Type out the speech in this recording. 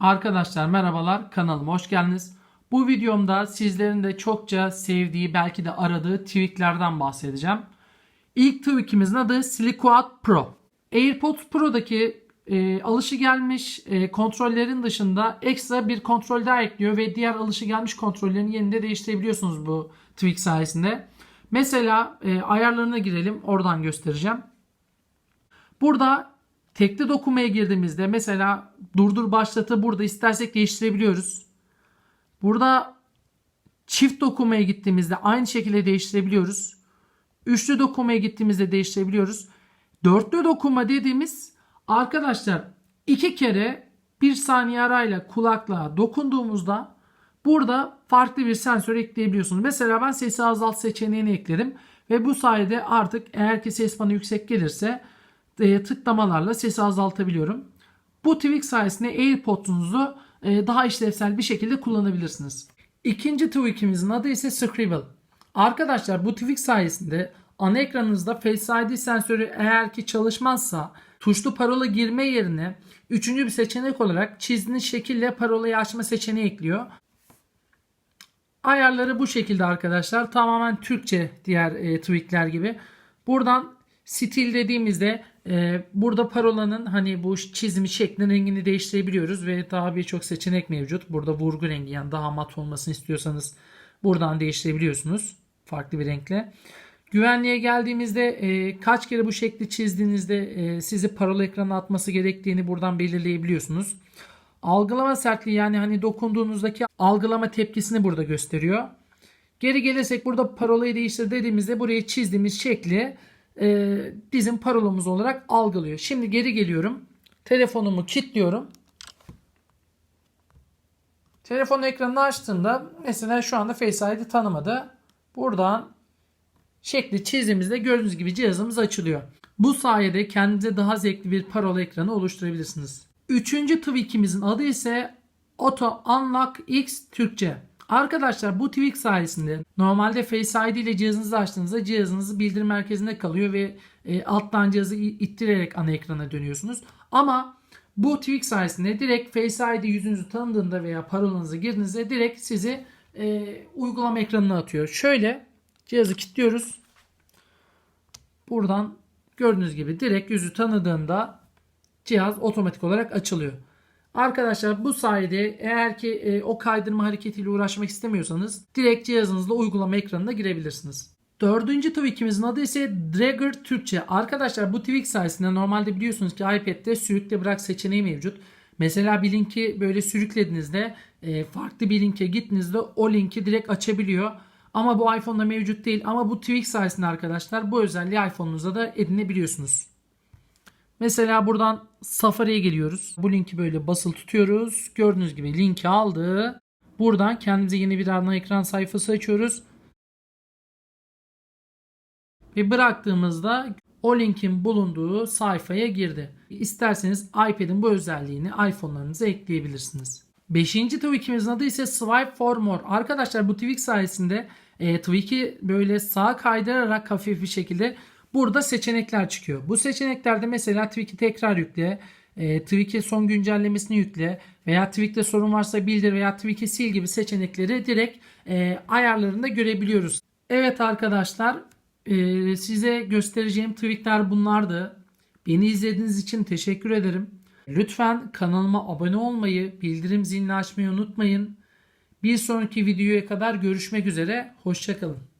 Arkadaşlar merhabalar kanalıma hoş geldiniz. Bu videomda sizlerin de çokça sevdiği belki de aradığı tweaklerden bahsedeceğim. İlk tweakimizin adı Siliquat Pro. AirPods Pro'daki e, alışıgelmiş e, kontrollerin dışında ekstra bir kontrol daha ekliyor ve diğer alışıgelmiş kontrollerin yerini de değiştirebiliyorsunuz bu tweak sayesinde. Mesela e, ayarlarına girelim oradan göstereceğim. Burada tekli dokunmaya girdiğimizde mesela durdur başlatı burada istersek değiştirebiliyoruz. Burada çift dokunmaya gittiğimizde aynı şekilde değiştirebiliyoruz. Üçlü dokunmaya gittiğimizde değiştirebiliyoruz. Dörtlü dokunma dediğimiz arkadaşlar iki kere bir saniye arayla kulaklığa dokunduğumuzda burada farklı bir sensör ekleyebiliyorsunuz. Mesela ben sesi azalt seçeneğini ekledim ve bu sayede artık eğer ki ses bana yüksek gelirse e, tıklamalarla sesi azaltabiliyorum. Bu tweak sayesinde AirPods'unuzu e, daha işlevsel bir şekilde kullanabilirsiniz. İkinci tweakimizin adı ise Scribble. Arkadaşlar bu tweak sayesinde ana ekranınızda Face ID sensörü eğer ki çalışmazsa tuşlu parola girme yerine üçüncü bir seçenek olarak çizdiğiniz şekille parolayı açma seçeneği ekliyor. Ayarları bu şekilde arkadaşlar. Tamamen Türkçe diğer e, tweakler gibi. Buradan stil dediğimizde e, burada parolanın hani bu çizimi şeklinin rengini değiştirebiliyoruz ve daha birçok seçenek mevcut. Burada vurgu rengi yani daha mat olmasını istiyorsanız buradan değiştirebiliyorsunuz farklı bir renkle. Güvenliğe geldiğimizde e, kaç kere bu şekli çizdiğinizde e, sizi parola ekrana atması gerektiğini buradan belirleyebiliyorsunuz. Algılama sertliği yani hani dokunduğunuzdaki algılama tepkisini burada gösteriyor. Geri gelirsek burada parolayı değiştir dediğimizde buraya çizdiğimiz şekli e, bizim parolamız olarak algılıyor. Şimdi geri geliyorum. Telefonumu kilitliyorum. Telefon ekranını açtığımda mesela şu anda Face ID tanımadı. Buradan şekli çizdiğimizde gördüğünüz gibi cihazımız açılıyor. Bu sayede kendinize daha zevkli bir parola ekranı oluşturabilirsiniz. Üçüncü tweakimizin adı ise Auto Unlock X Türkçe. Arkadaşlar bu tweak sayesinde normalde Face ID ile cihazınızı açtığınızda cihazınız bildirim merkezinde kalıyor ve e, alttan cihazı ittirerek ana ekrana dönüyorsunuz. Ama bu tweak sayesinde direkt Face ID yüzünüzü tanıdığında veya parolanızı girdiğinizde direkt sizi e, uygulama ekranına atıyor. Şöyle cihazı kilitliyoruz. Buradan gördüğünüz gibi direkt yüzü tanıdığında cihaz otomatik olarak açılıyor. Arkadaşlar bu sayede eğer ki e, o kaydırma hareketiyle uğraşmak istemiyorsanız direkt cihazınızla uygulama ekranına girebilirsiniz. Dördüncü tweakimizin adı ise Dragger Türkçe. Arkadaşlar bu tweak sayesinde normalde biliyorsunuz ki iPad'de sürükle bırak seçeneği mevcut. Mesela bir linki böyle sürüklediğinizde e, farklı bir linke gittiğinizde o linki direkt açabiliyor. Ama bu iPhone'da mevcut değil. Ama bu tweak sayesinde arkadaşlar bu özelliği iPhone'unuzda da edinebiliyorsunuz. Mesela buradan Safari'ye geliyoruz. Bu linki böyle basılı tutuyoruz. Gördüğünüz gibi linki aldı. Buradan kendimize yeni bir ana ekran sayfası açıyoruz. Ve bıraktığımızda o linkin bulunduğu sayfaya girdi. İsterseniz iPad'in bu özelliğini iPhone'larınıza ekleyebilirsiniz. Beşinci tweakimizin adı ise Swipe for More. Arkadaşlar bu tweak sayesinde e, tweak'i böyle sağa kaydırarak hafif bir şekilde burada seçenekler çıkıyor. Bu seçeneklerde mesela tweak'i tekrar yükle, e, tweak'e son güncellemesini yükle veya tweak'te sorun varsa bildir veya tweak'i sil gibi seçenekleri direkt e, ayarlarında görebiliyoruz. Evet arkadaşlar e, size göstereceğim tweak'ler bunlardı. Beni izlediğiniz için teşekkür ederim. Lütfen kanalıma abone olmayı, bildirim zilini açmayı unutmayın. Bir sonraki videoya kadar görüşmek üzere. Hoşçakalın.